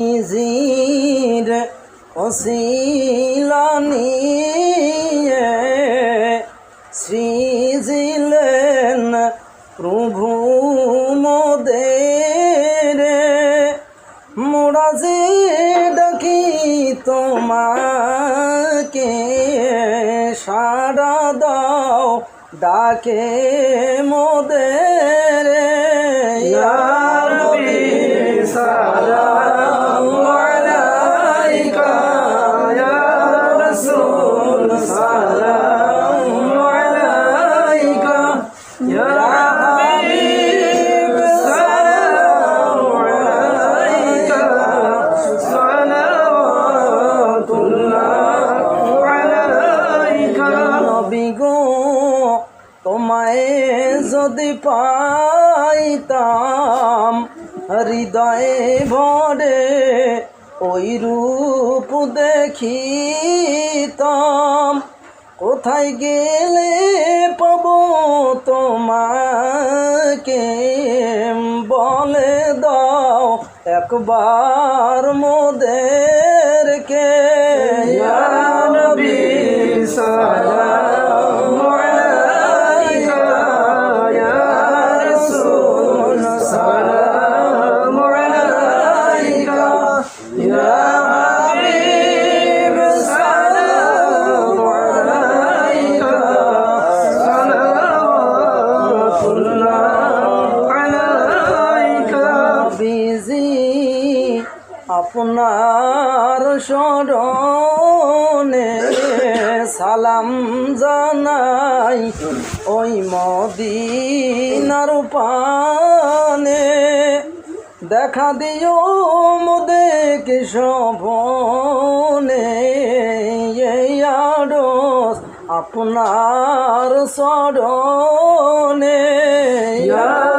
জির অশিলানি সৃজিলেন প্রভু মোদের। মোরা যে ডাকি তোমাকে সারা দাও ডাকে মোদের। ইয়া তোমায় যদি পাইতাম, হৃদয়ে ভরে ওই রূপ দেখিতাম। কোথায় গেলে পাব তোমাকে? বলে দাও, একবার মোদেরকে আপনার স্মরণে সালাম জানাই ওই মদিনার পানে। দেখা দিও মোদেক শোভনে, এই আড়স আপনার স্মরণে। ইয়া